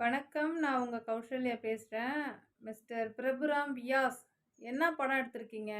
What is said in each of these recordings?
வணக்கம். நான் உங்கள் கௌசல்யா பேசுகிறேன் மிஸ்டர் பிரபுராம் வியாஸ் என்ன படம் எடுத்திருக்கீங்க?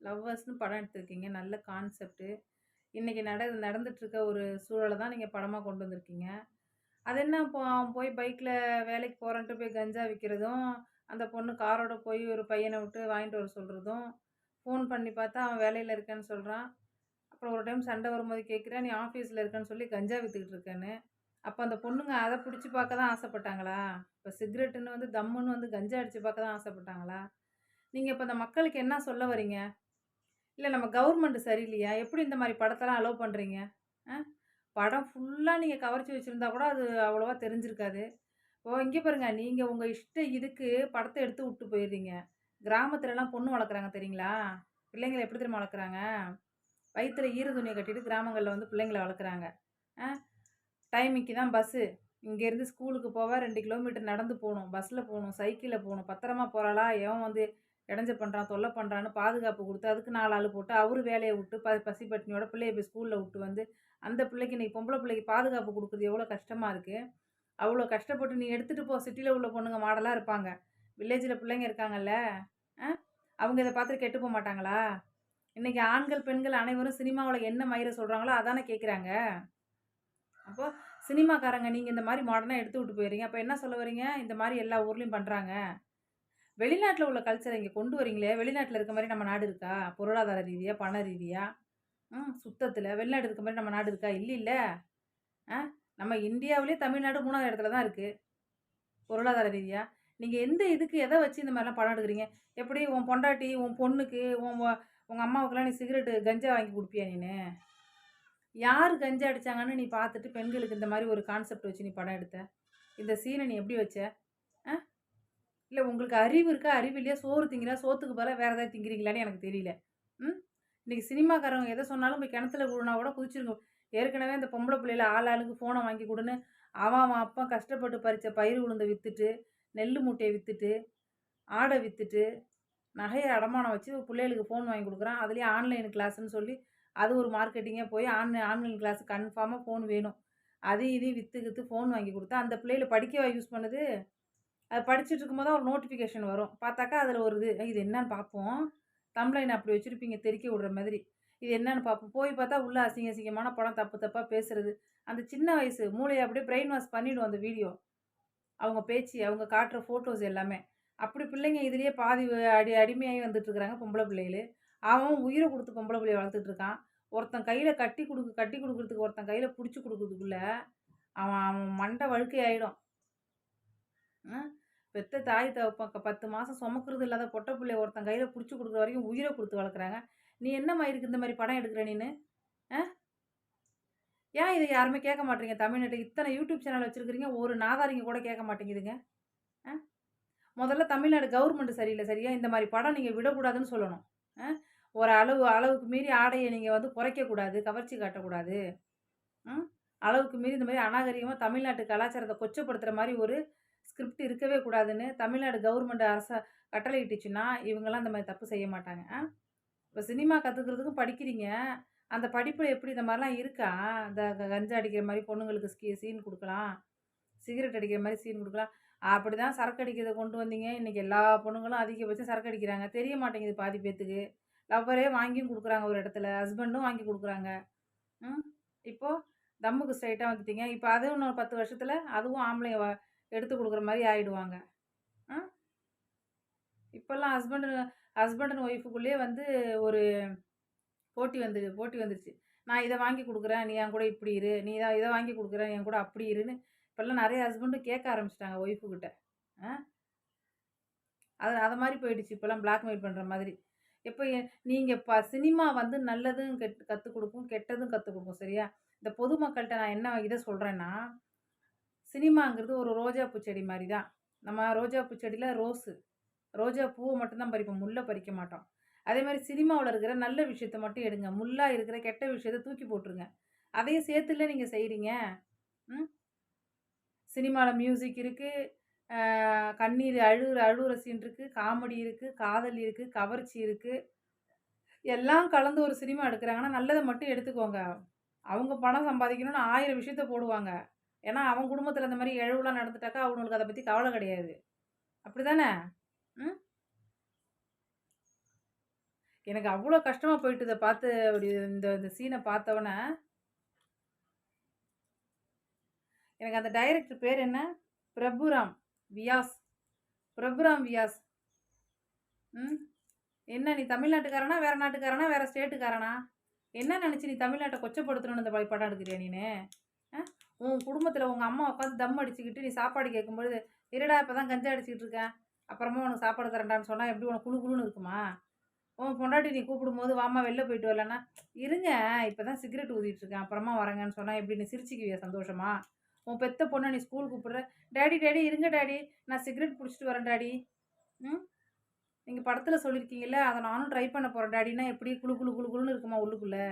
லவ்வர்ஸ்னு படம் எடுத்திருக்கீங்க. நல்ல கான்செப்ட்டு. இன்றைக்கி நட நடந்துட்டுருக்க ஒரு சூழலை தான் நீங்கள் படமாக கொண்டு வந்திருக்கீங்க. அது என்ன இப்போ அவன் போய் பைக்கில் வேலைக்கு போகிறான்ட்டு போய் கஞ்சா விற்கிறதும் அந்த பொண்ணு காரோட போய் ஒரு பையனை விட்டு வாங்கிட்டு வர சொல்கிறதும் ஃபோன் பண்ணி பார்த்தா அவன் வேலையில் இருக்கேன்னு சொல்கிறான் அப்புறம் ஒரு டைம் சண்டை வரும்போது கேட்குறேன் "நீ ஆஃபீஸில் இருக்கேன்னு சொல்லி கஞ்சா விற்றுக்கிட்டு இருக்கேன்னு." அப்போ அந்த பொண்ணுங்க அதை பிடிச்சி பார்க்க தான் ஆசைப்பட்டாங்களா? இப்போ சிகரெட்டுன்னு வந்து தம்முன்னு வந்து கஞ்சா அடித்து பார்க்க தான் ஆசைப்பட்டாங்களா? நீங்கள் இப்போ இந்த மக்களுக்கு என்ன சொல்ல வரீங்க? இல்லை நம்ம கவர்மெண்ட் சரியில்லையா? எப்படி இந்த மாதிரி படத்தெல்லாம் அலோவ் பண்ணுறீங்க ஆ படம் ஃபுல்லாக நீங்கள் கவர்ச்சி வச்சுருந்தா கூட அது அவ்வளோவா தெரிஞ்சிருக்காது. இப்போ இங்கே பாருங்க, நீங்கள் உங்கள் இஷ்ட இதுக்கு படத்தை எடுத்து விட்டு போயிடுறீங்க கிராமத்துலலாம் பொண்ணு வளர்க்குறாங்க தெரியுங்களா? பிள்ளைங்கள எப்படி தெரியுமா வளர்க்குறாங்க? வயிற்றில் ஈர துணியை கட்டிட்டு கிராமங்களில் வந்து பிள்ளைங்கள வளர்க்குறாங்க. டைமிங்க்கு தான் பஸ்ஸு. இங்கேருந்து ஸ்கூலுக்கு போக ரெண்டு கிலோமீட்டர் நடந்து போகணும் பஸ்ஸில் போகணும் சைக்கிளில் போகணும் பத்திரமா போகிறாளா எவன் வந்து இடைஞ்ச பண்ணுறான் தொல்லை பண்ணுறான்னு பாதுகாப்பு கொடுத்து அதுக்கு நாலு ஆள் போட்டு, அவர் வேலையை விட்டு ப பசி பட்டினியோட பிள்ளைய போய் ஸ்கூலில் விட்டு வந்து, அந்த பிள்ளைக்கு இன்றைக்கி பொம்பளை பிள்ளைக்கு பாதுகாப்பு கொடுக்குறது எவ்வளோ கஷ்டமாக இருக்குது அவ்வளோ கஷ்டப்பட்டு நீ எடுத்துகிட்டு போ. சிட்டியில் உள்ள பொண்ணுங்க மாடலாக இருப்பாங்க. வில்லேஜில் பிள்ளைங்க இருக்காங்கல்ல, ஆ அவங்க இதை பார்த்துட்டு கெட்டு போக மாட்டாங்களா? இன்றைக்கி ஆண்கள், பெண்கள் அனைவரும் சினிமாவில் என்ன மயிரை சொல்கிறாங்களோ அதானே கேட்குறாங்க. அப்போ சினிமாக்காரங்க நீங்கள் இந்த மாதிரி மாடர்னாக எடுத்து விட்டு போயிடுறீங்க அப்போ என்ன சொல்ல வரீங்க? இந்த மாதிரி எல்லா ஊர்லேயும் பண்ணுறாங்க வெளிநாட்டில் உள்ள கல்ச்சரை இங்கே கொண்டு வரீங்களே, வெளிநாட்டில் இருக்க மாதிரி நம்ம நாடு இருக்கா? பொருளாதார ரீதியாக பண ரீதியாக ம் சுத்தத்தில் வெளிநாடு இருக்க மாதிரி நம்ம நாடு இருக்கா? இல்லைல்ல. ஆ நம்ம இந்தியாவிலே தமிழ்நாடு மூணாவது இடத்துல தான் இருக்குது பொருளாதார ரீதியாக நீங்கள் எந்த இதுக்கு எதை வச்சு இந்த மாதிரிலாம் படம் எடுக்கிறீங்க எப்படி உன் பொண்டாட்டி, உன் பொண்ணுக்கு, உன் உங்கள் அம்மாவுக்கெல்லாம் அம்மாவுக்குலாம் நீ சிகரெட்டு கஞ்சா வாங்கி கொடுப்பியா நீனு? யார் கஞ்சா அடித்தாங்கன்னு நீ பார்த்துட்டு பெண்களுக்கு இந்த மாதிரி ஒரு கான்செப்ட் வச்சு நீ படம் எடுத்த? இந்த சீனை நீ எப்படி வச்ச? ஆ இல்லை உங்களுக்கு அறிவு இருக்கா? அறிவு இல்லையா? சோறு திங்கிறா? சோத்துக்கு பதிலா வேறு ஏதாவது திங்கிறீங்களான்னு எனக்கு தெரியல. ம். இன்றைக்கி சினிமாக்காரவங்க எதை சொன்னாலும் போய் கிணத்துல விழுனா கூட குதிச்சுருங்க. ஏற்கனவே அந்த பொம்பளை பிள்ளையில ஆள் ஆளுக்கு ஃபோனை வாங்கி கொடுன்னு அவன் அவன் அப்பா கஷ்டப்பட்டு பறித்த பயிறு உளுந்தை விற்றுட்டு நெல் மூட்டையை விற்றுட்டு ஆடை விற்றுட்டு நகையை அடமானம் வச்சு பிள்ளைகளுக்கு ஃபோன் வாங்கி கொடுக்குறான் அதுலேயே ஆன்லைன் கிளாஸ்ன்னு சொல்லி, அது ஒரு மார்க்கெட்டிங்கே போய் ஆன் ஆன்லைன் கிளாஸ் கன்ஃபார்மாக ஃபோன் வேணும். அதையும் இதையும் விற்று கித்து ஃபோன் வாங்கி கொடுத்தா அந்த பிள்ளைகள படிக்கவா யூஸ் பண்ணுது? அது படிச்சுட்டு இருக்கும்போது தான் ஒரு நோட்டிஃபிகேஷன் வரும். பார்த்தாக்கா அதில் ஒரு இது, இது என்னன்னு பார்ப்போம். தம்ப்லைன் அப்படி வச்சுருப்பீங்க தெறிக்க விடுற மாதிரி. இது என்னன்னு பார்ப்போம். போய் பார்த்தா உள்ள அசிங்க அசிங்கமான படம் தப்பு தப்பாக பேசுறது. அந்த சின்ன வயசு மூளையை அப்படியே பிரெயின் வாஷ் பண்ணிவிடும் அந்த வீடியோ. அவங்க பேச்சு, அவங்க காட்டுற ஃபோட்டோஸ் எல்லாமே. அப்படி பிள்ளைங்க இதுலேயே பாதி அடி அடிமையாகி வந்துட்டு இருக்கிறாங்க பொம்பள பிள்ளைகளு. அவன் உயிரை கொடுத்து பொம்பளை பிள்ளைய வளர்த்துட்டு இருக்கான். ஒருத்தன் கையில் கட்டி கொடுக்கு கட்டி கொடுக்குறதுக்கு ஒருத்தன் கையில் பிடிச்சி கொடுக்குறதுக்குள்ள அவன் அவன் மண்டை வழுக்கை ஆகிடும் பெத்த தாய் தகப்பன் 10 மாசம் சுமக்கிறது இல்லாத பொட்டை பிள்ளைய ஒருத்தன் கையில் பிடிச்சி கொடுக்குற வரைக்கும் உயிரை கொடுத்து வளர்க்குறாங்க. நீ என்னம்மா இருக்கு இந்த மாதிரி படம் எடுக்கிற நீனு? ஆ ஏன் இதை யாருமே கேட்க மாட்டீங்க தமிழ்நாட்டுல இத்தனை யூடியூப் சேனல் வச்சுருக்கிறீங்க ஒரு நாதாரிங்க கூட கேட்க மாட்டேங்குதுங்க. ஆ முதல்ல தமிழ்நாடு கவர்மெண்ட் சரியில்லை சரியா? இந்த மாதிரி படம் நீங்கள் விடக்கூடாதுன்னு சொல்லணும். ஒரு அளவு அளவுக்கு மீறி ஆடையை நீங்கள் வந்து குறைக்கக்கூடாது. கவர்ச்சி காட்டக்கூடாது. அளவுக்கு மீறி இந்த மாதிரி அநாகரிகமாக தமிழ்நாட்டு கலாச்சாரத்தை கொச்சப்படுத்துகிற மாதிரி ஒரு ஸ்கிரிப்ட் இருக்கவே கூடாதுன்னு தமிழ்நாடு கவர்மெண்ட் அரச கட்டளையிட்டுச்சுன்னா, இவங்கலாம் அந்த மாதிரி தப்பு செய்ய மாட்டாங்க. இப்போ சினிமா கற்றுக்கிறதுக்கும் படிக்கிறீங்க. அந்த படிப்பில் எப்படி இந்த மாதிரிலாம் இருக்கா? இந்த க கஞ்சா அடிக்கிற மாதிரி பொண்ணுங்களுக்கு ஸ்கீ சீன் கொடுக்கலாம் சிகரெட் அடிக்கிற மாதிரி சீன் கொடுக்கலாம் அப்படிதான் சரக்கு அடிக்கிறத கொண்டு வந்தீங்க. இன்றைக்கி எல்லா பொண்ணுங்களும் அதிகபட்சம் சரக்கு அடிக்கிறாங்க. தெரிய மாட்டேங்குது பாதி பேத்துக்கு. லவ்வரே வாங்கியும் கொடுக்குறாங்க ஒரு இடத்துல. ஹஸ்பண்டும் வாங்கி கொடுக்குறாங்க ம். இப்போது தம்முக்கு ஸ்ட்ரைட்டாக வந்துட்டீங்க. இப்போ அதுவும் இன்னொரு பத்து வருஷத்தில் அதுவும் ஆம்பளைங்க வ எடுத்து கொடுக்குற மாதிரி ஆகிடுவாங்க அ இப்பலாம் ஹஸ்பண்ட் ஹஸ்பண்ட் அண்ட் ஒய்ஃப்க்குள்ளேயே வந்து ஒரு போட்டி வந்து போட்டி வந்துருச்சு. நான் இதை வாங்கி கொடுக்குறேன் நீ என் கூட இப்படி இரு. நீ இதை இதை வாங்கி கொடுக்குறேன் என் கூட அப்படி இருன்னு, இப்போல்லாம் நிறைய ஹஸ்பண்டும் கேட்க ஆரம்பிச்சிட்டாங்க ஒய்ஃபுக்கிட்ட அது மாதிரி மாரி போயிடுச்சு. இப்போல்லாம் பிளாக்மெயில் பண்ணுற மாதிரி. இப்போ நீங்கள் இப்போ ப சினிமா வந்து நல்லதும் கெட் கற்றுக் கொடுக்கும் கெட்டதும் கற்றுக் கொடுக்கும் சரியா? இந்த பொதுமக்கள்கிட்ட நான் என்ன இதை சொல்கிறேன்னா சினிமாங்கிறது ஒரு ரோஜா பூச்செடி மாதிரி தான். நம்ம ரோஜா பூச்செடியில் ரோஸு. ரோஜா பூவை மட்டும்தான் பறிப்போம். முல்லை பறிக்க மாட்டோம். அதே மாதிரி சினிமாவில் இருக்கிற நல்ல விஷயத்த மட்டும் எடுங்க. முல்லாக இருக்கிற கெட்ட விஷயத்த தூக்கி போட்டுருங்க. அதையும் சேர்த்துல நீங்கள் செய்கிறீங்க ம். சினிமாவில் மியூசிக் இருக்குது கண்ணீர் அழுகுற அழுகிற சீன் இருக்குது காமெடி இருக்குது காதல் இருக்குது கவர்ச்சி இருக்குது எல்லாம் கலந்து ஒரு சினிமா எடுக்கிறாங்கன்னா நல்லதை மட்டும் எடுத்துக்கோங்க. அவங்க பணம் சம்பாதிக்கணும்னு ஆயிரம் விஷயத்த போடுவாங்க. ஏன்னா அவன் குடும்பத்தில் இந்த மாதிரி இழவுலாம் நடந்துட்டாக்கா அவங்களுக்கு அதை பற்றி கவலை கிடையாது. அப்படி தானே ம்? எனக்கு அவ்வளோ கஷ்டமாக போயிட்டு இதை பார்த்து அப்படி இந்த இந்த சீனை பார்த்தவொன்னே எனக்கு அந்த டைரக்டர் பேர் என்ன? பிரபுராம் வியாஸ். பிரபுராம் வியாஸ். ம்? என்ன நீ தமிழ்நாட்டுக்காரனா வேறு நாட்டுக்காரனா வேறு ஸ்டேட்டுக்காரனா? என்ன நினச்சி நீ தமிழ்நாட்டை கொச்சப்படுத்தணும்னு இந்த ப- படம் எடுக்கிறியா நீனு? ஆ? உன் குடும்பத்தில் உங்கள் அம்மா உட்காந்து தம் அடிச்சுக்கிட்டு நீ சாப்பாடு கேட்கும்பொழுது இருடா இப்போ தான் கஞ்சா அடிச்சுக்கிட்டு இருக்கேன் அப்புறமா உனக்கு சாப்பாடு தரேன்டான்னு சொன்னால் எப்படி உனக்கு குழு குழுன்னு இருக்குமா? உன் பொண்டாட்டி நீ கூப்பிடும்போது வாமா வெளில போயிட்டு வரலன்னா இருங்க இப்போ தான் சிகரெட் ஊதிட்டு இருக்கேன் அப்புறமா வரேங்கன்னு சொன்னால் எப்படி நீ சிரிச்சுக்குவியா சந்தோஷமா? உன் பெத்த பொண்ணை நீ ஸ்கூல் கூப்பிடுற. டேடி டேடி இருங்க டேடி நான் சிகரெட் பிடிச்சிட்டு வரேன் டேடி ம்? நீங்கள் படத்தில் சொல்லியிருக்கீங்கல்ல அதை நானும் ட்ரை பண்ண போகிறேன் டேடினா எப்படி குழு குளு குழு குளுன்னு இருக்குமா உள்ளுக்குள்ளே?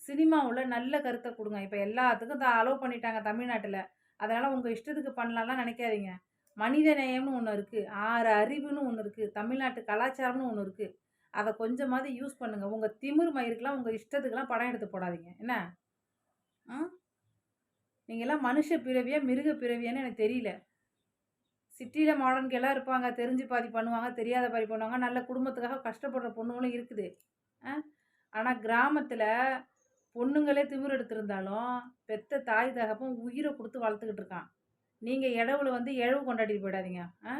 சினிமாவில் நல்ல கருத்தை கொடுங்க. இப்போ எல்லாத்துக்கும் தான் அலோவ் பண்ணிட்டாங்க தமிழ்நாட்டில். அதனால் உங்கள் இஷ்டத்துக்கு பண்ணலாம்லாம் நினைக்காதீங்க. மனித நேயம்னு ஒன்று இருக்குது ஆறு அறிவுன்னு ஒன்று இருக்குது தமிழ்நாட்டு கலாச்சாரம்னு ஒன்று இருக்குது அதை கொஞ்சமாவது யூஸ் பண்ணுங்கள் உங்கள் திமிர் மயிருக்கெலாம் உங்கள் இஷ்டத்துக்கெலாம் படம் எடுத்து போடாதீங்க. என்ன? ம்? நீங்கள்லாம் மனுஷ பிறவியா மிருக பிறவியான்னு எனக்கு தெரியல. சிட்டியில் மாடர்ன்கெல்லாம் எல்லாம் இருப்பாங்க தெரிஞ்சு பாதி பண்ணுவாங்க தெரியாத பாதி பண்ணுவாங்க நல்ல குடும்பத்துக்காக கஷ்டப்படுற பொண்ணுங்களும் இருக்குது. ஆ? ஆனால் கிராமத்தில் பொண்ணுங்களே திமிர் எடுத்திருந்தாலும் பெத்த தாய் தகப்பன் உயிரை கொடுத்து வளர்த்துக்கிட்டு இருக்கான். நீங்கள் இடவுல வந்து இழவு கொண்டாடிட்டு போயிடாதீங்க. ஆ?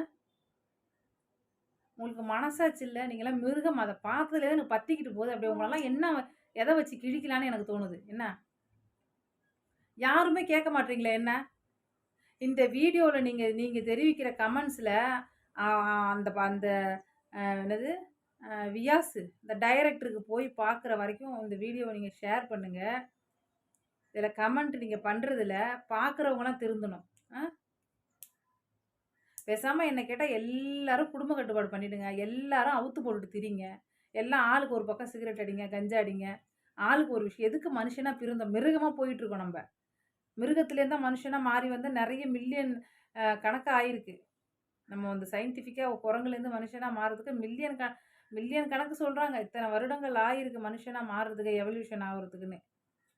உங்களுக்கு மனசாட்சி இல்லை நீங்களாம் மிருகம். அதை பார்த்ததுலேருந்து எனக்கு பற்றிக்கிட்டு போகுது. அப்படி உங்களெல்லாம் என்ன எதை வச்சு கிழிக்கலான்னு எனக்கு தோணுது. என்ன? யாருமே கேட்க மாட்டீங்களே என்ன? இந்த வீடியோவில் நீங்கள் நீங்கள் தெரிவிக்கிற கமெண்ட்ஸில் அந்த ப- அந்த என்னது? வியாசு இந்த டைரக்டருக்கு போய் பார்க்குற வரைக்கும் இந்த வீடியோவை நீங்கள் ஷேர் பண்ணுங்கள் இதில் கமெண்ட் நீங்கள் பண்ணுறதுல பார்க்குறவங்களாம் திருந்தணும். ஆ பேசாமல் என்னை கேட்டால் எல்லாரும் குடும்ப கட்டுப்பாடு பண்ணிவிடுங்க எல்லாரும் அவுத்து போட்டுட்டு திரிங்க. எல்லாம் ஆளுக்கு ஒரு பக்கம் சிகரெட் அடிங்க கஞ்சா அடிங்க. ஆளுக்கு ஒரு விஷயம். எதுக்கு மனுஷனாக பிறந்தோம் மிருகமாக போயிட்டுருக்கோம் நம்ம. மிருகத்துலேருந்து தான் மனுஷனாக மாறி வந்து நிறைய மில்லியன் கணக்காக ஆயிருக்கு. நம்ம வந்து சயின்டிஃபிக்காக குரங்குலேருந்து மனுஷனாக மாறுறதுக்கு மில்லியன் க மில்லியன் கணக்கு சொல்கிறாங்க இத்தனை வருடங்கள் ஆயிருக்கு மனுஷனாக மாறுறதுக்கு எவல்யூஷன் ஆகுறதுக்குன்னு.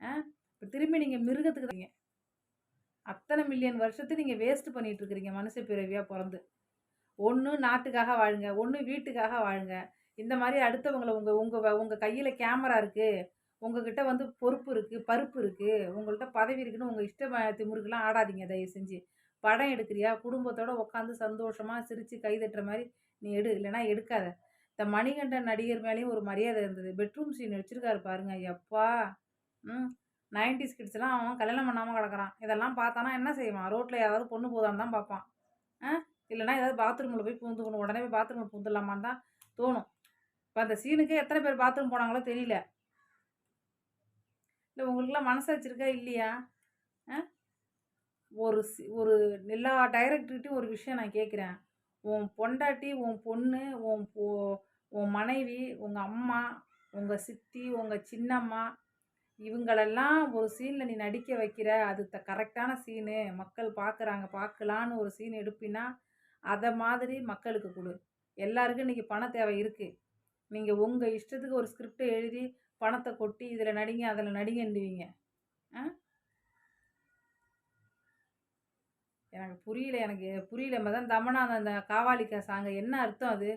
ஆ? இப்போ திரும்பி நீங்கள் மிருகத்துக்கு தான் அத்தனை மில்லியன் வருஷத்தை நீங்கள் வேஸ்ட் பண்ணிகிட்ருக்குறீங்க இருக்கிறீங்க மனுஷ பிறவியாக பிறந்து. ஒன்று நாட்டுக்காக வாழுங்க ஒன்று வீட்டுக்காக வாழுங்க. இந்த மாதிரி அடுத்தவங்களை உங்கள் உங்கள் உங்கள் கையில் கேமரா இருக்குது உங்ககிட்ட வந்து பொறுப்பு இருக்குது பருப்பு இருக்குது உங்கள்கிட்ட பதவி இருக்குன்னு உங்கள் இஷ்ட திமுருக்கெலாம் ஆடாதீங்க தயவு செஞ்சு. படம் எடுக்கிறியா? குடும்பத்தோடு உட்காந்து சந்தோஷமாக சிரித்து கை தட்டுற மாதிரி நீ எடு இல்லைனா எடுக்காத. இந்த மணிகண்டன் நடிகர் மேலேயும் ஒரு மரியாதை இருந்தது. பெட்ரூம் சீன் வச்சுருக்காரு பாருங்க எப்பா! ம் நைன்டிஸ் கிட்ஸ்லாம் அவன் கல்யாணம் பண்ணாமல் கிடக்குறான். இதெல்லாம் பார்த்தானா என்ன செய்வான்? ரோட்டில் யாராவது பொண்ணு போதான்னு தான் பார்ப்பான். ஆ? இல்லைன்னா ஏதாவது பாத்ரூமில் போய் பூந்துக்கணும் உடனே போய் பாத்ரூமில் பூந்துடலாமான்னு தான் தோணும். இப்போ அந்த சீனுக்கு எத்தனை பேர் பாத்ரூம் போனாங்களோ தெரியல. இல்லை உங்களுக்குலாம் மனசாட்சி இருக்கா இல்லையா? ஆ? ஒரு சி ஒரு எல்லா டைரக்டர்கிட்டையும் ஒரு விஷயம் நான் கேட்குறேன். உன் பொண்டாட்டி உன் பொண்ணு உன் போ உன் மனைவி உங்கள் அம்மா உங்கள் சித்தி உங்கள் சின்னம்மா இவங்களெல்லாம் ஒரு சீனில் நீ நடிக்க வைக்கிற அது த கரெக்டான சீனு மக்கள் பார்க்குறாங்க பார்க்கலான்னு ஒரு சீன் எடுப்பினா அதை மாதிரி மக்களுக்கு கொடு. எல்லாருக்கும் இன்றைக்கி பண தேவை இருக்குது நீங்கள் உங்கள் இஷ்டத்துக்கு ஒரு ஸ்கிரிப்டை எழுதி பணத்தை கொட்டி இதில் நடிங்க அதில் நடிங்கன்னுவீங்க. ஆ? எனக்கு புரியல எனக்கு புரியல. மதன் தமனா அந்த- அந்த காவாலிக்கா சாங்கு என்ன அர்த்தம் அது?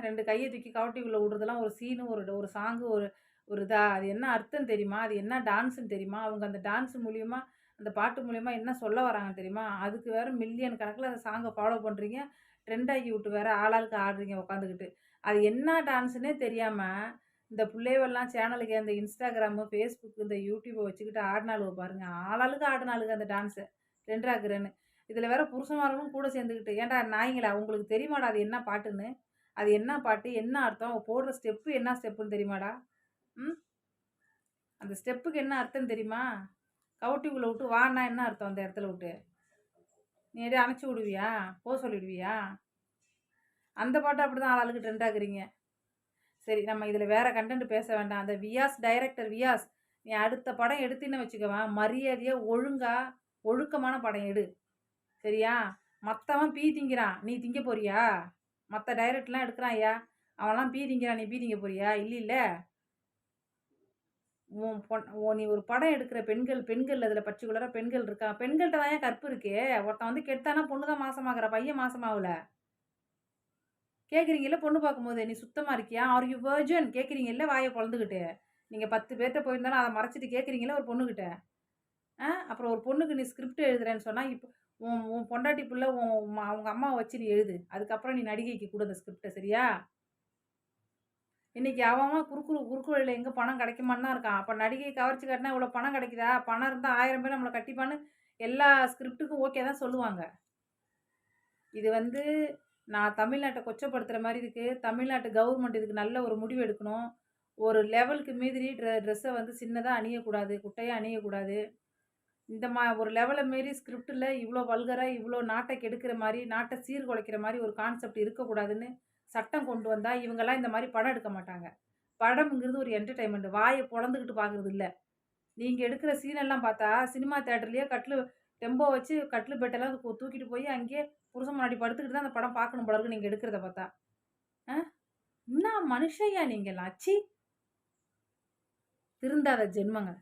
ரெண்டு கையை தூக்கி கவட்டிக்குள்ளே விடுறதெல்லாம் ஒரு சீனு ஒரு ஒரு சாங்கு ஒரு ஒரு இதா? அது என்ன அர்த்தம் தெரியுமா? அது என்ன டான்ஸுன்னு தெரியுமா? அவங்க அந்த டான்ஸ் மூலியமாக அந்த பாட்டு மூலியமா என்ன சொல்ல வராங்க தெரியுமா? அதுக்கு வேறு மில்லியன் கணக்கில் அந்த சாங்கை ஃபாலோ பண்ணுறீங்க ட்ரெண்ட் ஆக்கி விட்டு வேறு ஆளாளுக்கு ஆடுறீங்க உட்காந்துக்கிட்டு அது என்ன டான்ஸுன்னே தெரியாமல் இந்த பிள்ளைவெல்லாம் சேனலுக்கு இந்த இன்ஸ்டாகிராமு ஃபேஸ்புக்கு இந்த யூடியூப்பை வச்சுக்கிட்டு ஆடினாலுவ பாருங்கள் ஆளாளுக்கு ஆடினாளுக்கு அந்த டான்ஸை. ரெண்டாக்குறேன்னு ஆக்குறேன்னு இதில் வேற புருஷமார்களும் கூட சேர்ந்துக்கிட்டு ஏன்டா நாய்ங்களா உங்களுக்கு தெரியுமாடா அது என்ன பாட்டுன்னு? அது என்ன பாட்டு என்ன அர்த்தம்? போடுற ஸ்டெப்பு என்ன ஸ்டெப்புன்னு தெரியுமாடா? ம்? அந்த ஸ்டெப்புக்கு என்ன அர்த்தம் தெரியுமா? கவுட்டிக்குள்ளே விட்டு வானா என்ன அர்த்தம் அந்த இடத்துல விட்டு? நீ எடி அணைச்சி விடுவியா? போ சொல்லிடுவியா? அந்த பாட்டு அப்படி தான் ஆளாளுக்கு ட்ரெண்டாகிறீங்க சரி நம்ம இதில் வேறு கண்டென்ட் பேச வேண்டாம். அந்த வியாஸ் டைரக்டர் வியாஸ் நீ அடுத்த படம் எடுத்தின்னு வச்சுக்கவேன் மரியாதையாக ஒழுங்காக ஒழுக்கமான படம் எடு. சரியா? மற்றவன் பீ திங்கிறான் நீ திங்க போறியா? மற்ற டைரக்ட்லாம் எடுக்கிறான் ஐயா. அவன்லாம் பீ திங்கிறான் நீ பீ திங்க போறியா? இல்லை இல்லை. உன் பொன் ஓ நீ ஒரு படம் எடுக்கிற பெண்கள் பெண்கள் அதில் பர்டிகுலராக பெண்கள் இருக்கா? பெண்கள்கிட்ட தான் ஏன் கற்பு இருக்கே? ஒருத்தன் வந்து கெட்டானா பொண்ணு தான் மாசமாகிற பையன் மாசமாகல. கேட்குறீங்கல்ல பொண்ணு பார்க்கும்போது நீ சுத்தமாக இருக்கியா? ஆர் யூ வேர்ஜன் கேட்குறீங்கல்ல வாயை பொழந்துக்கிட்டு நீங்கள் பத்து பேர்கிட்ட போயிருந்தாலும் அதை மறைச்சிட்டு கேட்குறீங்களே ஒரு பொண்ணுக்கிட்ட ஆ அப்புறம் ஒரு பொண்ணுக்கு நீ ஸ்கிரிப்ட் எழுதுறேன்னு சொன்னால் இப்போ உன் உன் பொண்டாட்டி பிள்ளை உன் அவங்க அம்மாவை வச்சு நீ எழுது. அதுக்கப்புறம் நீ நடிகைக்கு கொடு அந்த ஸ்கிரிப்டை சரியா? இன்னைக்கு அவன் குறுக்குறு குறுக்குவழியில் எங்கே பணம் கிடைக்குமான்னு தான் இருக்கான். அப்போ நடிகை கவர்ச்சி காட்டினா இவ்வளோ பணம் கிடைக்குதா? பணம் இருந்தால் ஆயிரம் பேர் நம்மளை கட்டிப்பான்னு எல்லா ஸ்கிரிப்டுக்கும் ஓகே தான் சொல்லுவாங்க. இது வந்து நான் தமிழ்நாட்டை கொச்சப்படுத்துகிற மாதிரி இருக்குது தமிழ்நாட்டு கவர்மெண்ட் இதுக்கு நல்ல ஒரு முடிவு எடுக்கணும். ஒரு லெவலுக்கு மீறி ட்ரெ ட்ரெஸ்ஸை வந்து சின்னதாக அணியக்கூடாது குட்டையாக அணியக்கூடாது. இந்த மா ஒரு லெவலை மீறி ஸ்கிரிப்டில் இவ்வளோ வல்கராக இவ்வளோ நாட்டை கெடுக்கிற மாதிரி நாட்டை சீர்குலைக்கிற மாதிரி ஒரு கான்செப்ட் இருக்கக்கூடாதுன்னு சட்டம் கொண்டு வந்தால் இவங்கெல்லாம் இந்த மாதிரி படம் எடுக்க மாட்டாங்க. படம்ங்கிறது ஒரு என்டர்டைன்மெண்ட் வாயை பொழந்துக்கிட்டு பார்க்குறது இல்லை. நீங்கள் எடுக்கிற சீனெல்லாம் பார்த்தா சினிமா தேட்டர்லேயே கட்டில் டெம்போ வச்சு கட்டில் பெட்டெல்லாம் தூ- தூக்கிட்டு போய் அங்கேயே புருஷன் முன்னாடி படுத்துக்கிட்டு தான் அந்த படம் பார்க்கணும் போல இருக்கு நீங்கள் எடுக்கிறத பார்த்தா. ஆ? என்ன மனுஷையா நீங்கள் சி திருந்தாத ஜென்மங்கள்.